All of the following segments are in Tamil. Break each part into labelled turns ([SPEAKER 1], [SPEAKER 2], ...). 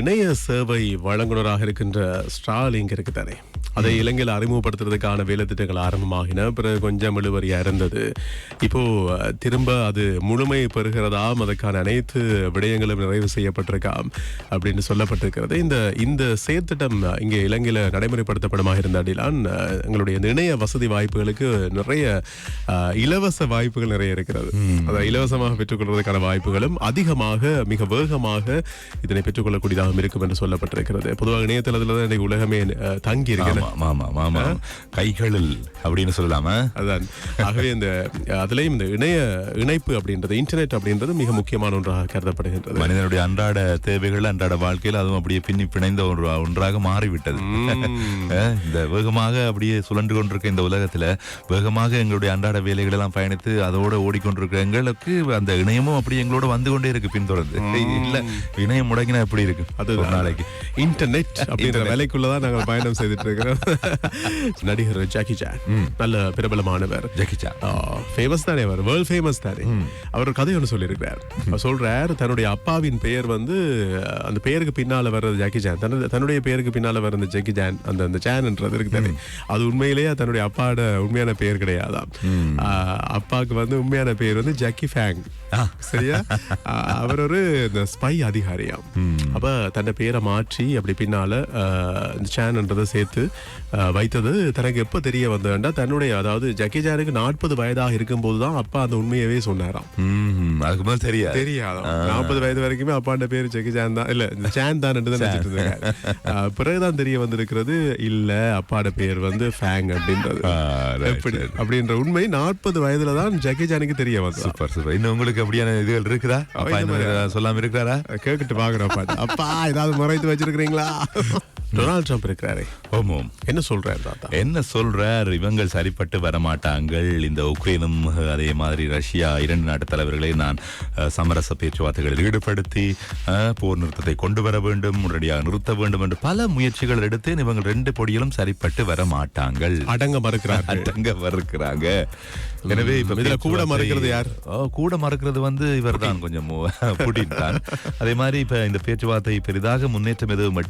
[SPEAKER 1] இணைய சேவை வழங்குனராக இருக்கின்ற ஸ்டாலிங் இருக்கு தானே அதை இலங்கையில் அறிமுகப்படுத்துறதுக்கான வேலை திட்டங்கள் ஆரம்பமாகின பிறகு கொஞ்சம் இழுவரியா இருந்தது இப்போ திரும்ப அது முழுமை பெறுகிறதாம் அதற்கான அனைத்து விடயங்களும் நிறைவு செய்யப்பட்டிருக்காம் அப்படின்னு சொல்லப்பட்டிருக்கிறது. இந்த இந்த செயற்திட்டம் இங்கே இலங்கையில நடைமுறைப்படுத்தப்படமாக இருந்தாடிலாம் அஹ், எங்களுடைய இணைய வசதி வாய்ப்புகளுக்கு நிறைய இலவச வாய்ப்புகள் நிறைய இருக்கிறது. அதை இலவசமாக பெற்றுக்கொள்வதற்கான வாய்ப்புகளும் அதிகமாக மிக வேகமாக இதனை பெற்றுக்கொள்ளக்கூடியதாகவும் இருக்கும் என்று சொல்லப்பட்டிருக்கிறது. பொதுவாக இணையதளத்தில் தான் இன்னைக்கு உலகமே தங்கி
[SPEAKER 2] ஆமா கைகளில் அப்படின்னு சொல்லலாமா?
[SPEAKER 1] அதான். ஆகவே இந்த அதுலயும் இந்த இணைய இணைப்பு அப்படின்றது இன்டர்நெட் அப்படின்றது மிக முக்கியமான ஒன்றாக கருதப்படுகின்றது.
[SPEAKER 2] மனிதனுடைய அன்றாட தேவைகள் அன்றாட வாழ்க்கையில் அதுவும் அப்படியே பின்னி பிணைந்த ஒரு ஒன்றாக மாறிவிட்டது. இந்த வேகமாக அப்படியே சுழன்று கொண்டிருக்க இந்த உலகத்துல வேகமாக எங்களுடைய அன்றாட வேலைகள் எல்லாம் பயணித்து அதோட ஓடிக்கொண்டிருக்க எங்களுக்கு அந்த இணையமும் அப்படி எங்களோட வந்து கொண்டே இருக்கு பின்தொடர்ந்து. இல்ல இணையம் முடங்கினா எப்படி இருக்கு?
[SPEAKER 1] அது
[SPEAKER 2] நாளைக்கு.
[SPEAKER 1] இன்டர்நெட் அப்படின்ற வேலைக்குள்ளதான் நாங்கள் பயணம் செய்துட்டு இருக்கிறோம் நடிகர் ஜாக்கி ஜான் நல்ல பிரபலமானவர்.
[SPEAKER 2] ஜக்கிச்சா
[SPEAKER 1] ஃபேமஸ் தானே அவர். வேர்ல்ட் ஃபேமஸ் தானே. அவர் கதை ஒன்று சொல்லியிருக்கிறார். சொல்றார் தன்னுடைய அப்பாவின் பெயர் வந்து அந்த பெயருக்கு பின்னால வர்றது ஜாக்கி ஜான் தன்னுடைய பெயருக்கு பின்னால வர அந்த ஜாக்கி ஜான் அந்த அந்த ஜான்ன்றது இருக்கு தானே. அது உண்மையிலேயே தன்னுடைய அப்பாவோட உண்மையான பெயர் கிடையாதாம். அஹ், அப்பாவுக்கு வந்து உண்மையான பெயர் வந்து ஜாக்கி ஃபேங் சரியா? அவர் ஒரு ஸ்பை அதிகாரியாம். அப்ப தன்னை பேரை மாற்றி அப்படி பின்னால இந்த சேன்ன்றதை சேர்த்து வைத்தது தனக்கு எப்ப தெரிய வந்ததுண்டா தன்னுடைய அதாவது ஜக்கி நாற்பது வயதாக இருக்கும்போது தான் அப்பா அந்த உண்மையவே சொன்னாராம்.
[SPEAKER 2] அதுக்கு முதல் தெரியாது.
[SPEAKER 1] தெரியாதாம் நாற்பது வயது வரைக்குமே அப்பாண்ட பேரு ஜக்கி தான். இல்ல சேன் தான் நினைச்சிட்டு இருந்தாங்க அஹ், பிறகுதான் தெரிய வந்திருக்கிறது இல்ல அப்பாட பேர் வந்து ஃபேங் அப்படின்றது. எப்படி? அப்படின்ற உண்மை நாற்பது வயதுல தான் ஜக்கி ஜானுக்கு தெரிய வந்தது.
[SPEAKER 2] Super super. இன்னும் உங்களுக்கு அப்படியான இதுகள் இருக்குதா? அப்பா சொல்லாம இருக்கிறாரா?
[SPEAKER 1] கேட்டுட்டு பாக்குறோம் அப்பா ஏதாவது மறைத்து வச்சிருக்கிறீங்களா? டொனால்ட் ட்ரம்ப் இருக்கிறாரே.
[SPEAKER 2] ஓம் ஓம்
[SPEAKER 1] என்ன சொல்றாரு தாத்தா?
[SPEAKER 2] என்ன சொல்றார்? இவங்கள் சரிப்பட்டு வரமாட்டாங்கள். இந்த உக்ரைனும் அதே மாதிரி ரஷ்யா இரண்டு நாட்டு தலைவர்களை நான் சமரச பேச்சுவார்த்தைகளில் ஈடுபடுத்தி போர் நிறுத்தத்தை கொண்டு வர வேண்டும் உடனடியாக நிறுத்த வேண்டும் என்று பல முயற்சிகள் எடுத்து இவங்க ரெண்டு பொடியிலும் சரிப்பட்டு வர மாட்டாங்கள்
[SPEAKER 1] அடங்க மறுக்கிறார்கள்.
[SPEAKER 2] அடங்க மறுக்கிறாங்க. எனவே
[SPEAKER 1] இதுல கூட மறுக்கிறது யார்?
[SPEAKER 2] கூட மறுக்கிறது வந்து இவர் தான் கொஞ்சம் புடின் தான். அதே மாதிரி இப்ப இந்த பேச்சுவார்த்தை பெரிதாக முன்னேற்றம் எதுவும்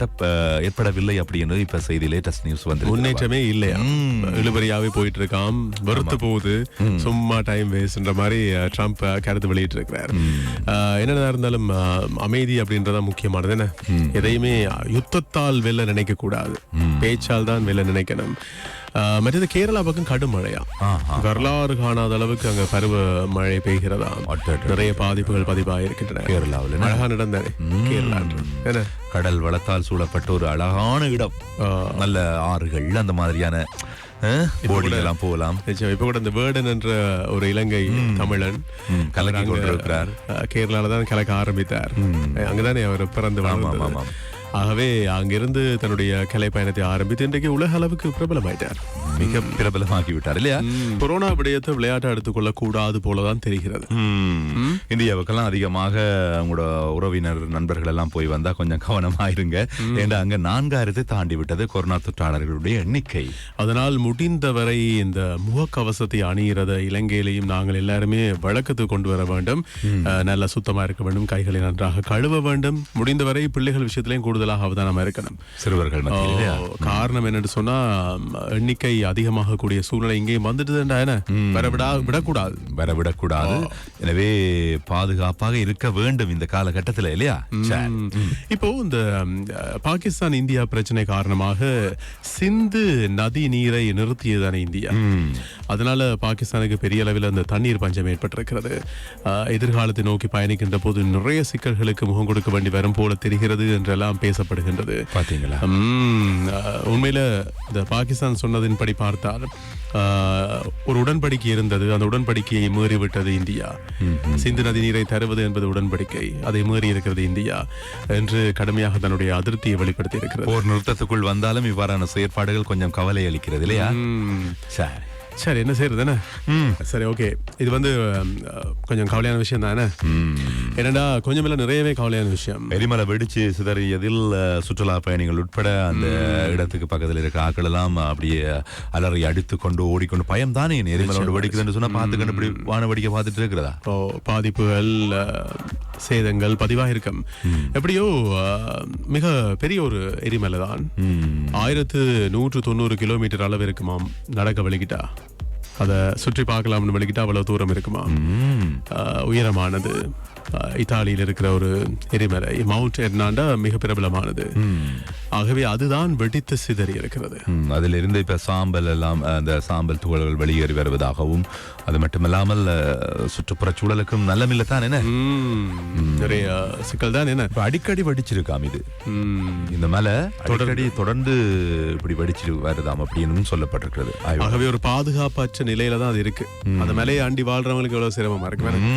[SPEAKER 2] எட்ட அஹ், ஏற்படவில்லை அப்படின்னு இப்ப செய்தி லேட்டஸ்ட் நியூஸ் வந்து
[SPEAKER 1] முன்னேற்றமே இல்லையா? இழுபறியாவே போயிட்டு இருக்காம் வெறுத்து போகுது. சும்மா டைம் வேஸ்ட்ன்ற மாதிரி ட்ரம்ப் கருத்து வெளியிட்டு இருக்கிறார் என்னதான் இருந்தாலும் அமைதி அப்படின்றதா முக்கியமானது. என்ன? எதையுமே யுத்தத்தால் வெல்ல நினைக்க கூடாது பேச்சால் தான் வெல்ல நினைக்கணும். மற்றது கேரளா பக்கம் கடும் மழையா. வரலாறு காணாத அளவுக்கு அங்க பருவ மழை பெய்கிறதா. நிறைய பாதிப்புகள் பதிவாயிருக்கின்றன.
[SPEAKER 2] கேரளாவுல
[SPEAKER 1] அழகா நடந்தானே கேரளா என்ன?
[SPEAKER 2] கடல் வளத்தால் சூழப்பட்ட ஒரு அழகான இடம். நல்ல ஆறுகள் அந்த மாதிரியான போகலாம்.
[SPEAKER 1] இப்ப கூட இந்த வேர்டன் என்ற ஒரு இலங்கை தமிழன்
[SPEAKER 2] கலக்கி கொண்டிருக்கிறார்.
[SPEAKER 1] கேரளால தான் கலக்க ஆரம்பித்தார். அங்கதானே அவர் பிறந்து. ஆகவே அங்கிருந்து தன்னுடைய கலை பயணத்தை ஆரம்பித்து இன்றைக்கு உலக அளவுக்கு பிரபலமாயிட்டார்.
[SPEAKER 2] மிக பிரபலமாகி விட்டார் இல்லையா
[SPEAKER 1] கொரோனா விடயத்தை விளையாட்டை எடுத்துக்கொள்ள கூடாது போலதான் தெரிகிறது.
[SPEAKER 2] ம். இந்தியாவுக்கெல்லாம் அதிகமாக அவங்களோட உறவினர் நண்பர்கள் எல்லாம் போய் வந்தா கொஞ்சம் கவனமாயிருங்க ஏன்னா அங்க நான்காயிரத்தை தாண்டி விட்டது கொரோனா தொற்றாளர்களுடைய எண்ணிக்கை.
[SPEAKER 1] அதனால் முடிந்தவரை இந்த முகக்கவசத்தை அணிகிறத இலங்கையிலையும் நாங்கள் எல்லாருமே வழக்கத்துக்கு கொண்டு வர வேண்டும். நல்லா சுத்தமா இருக்க வேண்டும் கைகளை நன்றாக கழுவ வேண்டும். முடிந்தவரை பிள்ளைகள் விஷயத்திலையும் கூடுதலாக அவதானமா இருக்கணும்.
[SPEAKER 2] சிறுவர்கள்
[SPEAKER 1] காரணம் என்னன்னு சொன்னா எண்ணிக்கை அதிகமாக கூடிய சூழ்நிலை இங்கேயும் வந்துட்டுதுண்டா என்ன? வர விடா விடக்கூடாது.
[SPEAKER 2] வரவிடக்கூடாது. எனவே பாதுகாப்பாக இருக்க வேண்டும் இந்த காலகட்டத்தில் இல்லையா.
[SPEAKER 1] இப்போ இந்த பாகிஸ்தான் இந்தியா பிரச்சனை காரணமாக சிந்து நதி நீரை நிறுத்தியதானே இந்தியா. அதனால பாகிஸ்தானுக்கு பெரிய அளவில் அந்த தண்ணீர் பஞ்சம் ஏற்பட்டிருக்கிறது. எதிர்காலத்தை நோக்கி பயணிக்கின்ற போது நிறைய சிக்கல்களுக்கு முகம் கொடுக்க வேண்டி வரும் போல தெரிகிறது என்றெல்லாம் பேசப்படுகின்றது. அஹ், உண்மையில இந்த பாகிஸ்தான் சொன்னதின்படி பார்த்தால் ஒரு உடன்படிக்கை இருந்தது. அந்த உடன்படிக்கையை மீறிவிட்டது இந்தியா. சிந்து நதி நீரை தருவது என்பது உடன்படிக்கை. அதை மீறி இருக்கிறது இந்தியா என்று கடுமையாக தன்னுடைய அதிருப்தியை வெளிப்படுத்தி இருக்கிறது
[SPEAKER 2] போர் நிறுத்தத்துக்குள் வந்தாலும் இவ்வாறான செயற்பாடுகள் கொஞ்சம் கவலை அளிக்கிறது இல்லையா. சரி.
[SPEAKER 1] சரி என்ன செய்யறது என்ன? சரி ஓகே. இது வந்து கொஞ்சம் கவலையான விஷயம் தானே என்னடா கொஞ்சம் இல்ல நிறையவே கவலையான விஷயம்.
[SPEAKER 2] எரிமலை வெடிச்சு சிதறியதில் சுற்றுலா பயணிகள் உட்பட அந்த இடத்துக்கு பக்கத்தில் இருக்க ஆட்கள் எல்லாம் அப்படியே அலறி அடித்து கொண்டு ஓடிக்கொண்டு பயம் தானே எரிமலோடு வெடிக்குதுன்னு சொன்னா பார்த்துக்கண்டு இப்படி வான வெடிக்க பார்த்துட்டு இருக்கிறதா?
[SPEAKER 1] இப்போ பாதிப்புகள் சேதங்கள் பதிவாயிருக்கும். எப்படியோ அஹ், மிக பெரிய ஒரு எரிமலை தான். ஆயிரத்து நூற்று தொண்ணூறு கிலோமீட்டர் அளவு இருக்குமாம் நடக்க வலிக்கிட்டா அதை சுற்றி பார்க்கலாம்னு வலிக்கிட்டா அவ்வளவு தூரம் இருக்குமா? உயரமானது. இத்தாலியில் இருக்கிற ஒரு எரிமலை மவுண்ட் எர்னாண்டா மிக பிரபலமானது. ஆகவே அதுதான் வெடித்து சிதறி இருக்கிறது.
[SPEAKER 2] அதிலிருந்து இப்ப சாம்பல் எல்லாம் அந்த சாம்பல் துகள்கள் வெளியேறி வருவதாகவும் அது மட்டுமல்லாமல் சுற்றுப்புற சூழலுக்கும் நல்லமில்லை தான் என்ன?
[SPEAKER 1] நிறைய சிக்கல் தான் என்ன?
[SPEAKER 2] அடிக்கடி வெடிச்சிருக்காம் இது. இந்த மலை அடிக்கடி தொடர்ந்து இப்படி வெடிச்சிட்டு வருதாம் அப்படின்னு சொல்லப்பட்டிருக்கிறது.
[SPEAKER 1] ஆகவே ஒரு பாதுகாப்பற்ற நிலையில தான் அது இருக்கு. அந்த மலையை ஆண்டி வாழ்றவங்களுக்கு எவ்வளவு சிரமமா இருக்கு.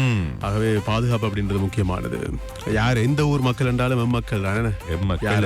[SPEAKER 1] ஆகவே பாதுகாப்பு அப்படின்றது முக்கியமானது. யார் எந்த ஊர் மக்கள் என்றாலும் எம்மக்கள் தானே?
[SPEAKER 2] எம்மக்கள்
[SPEAKER 1] யார்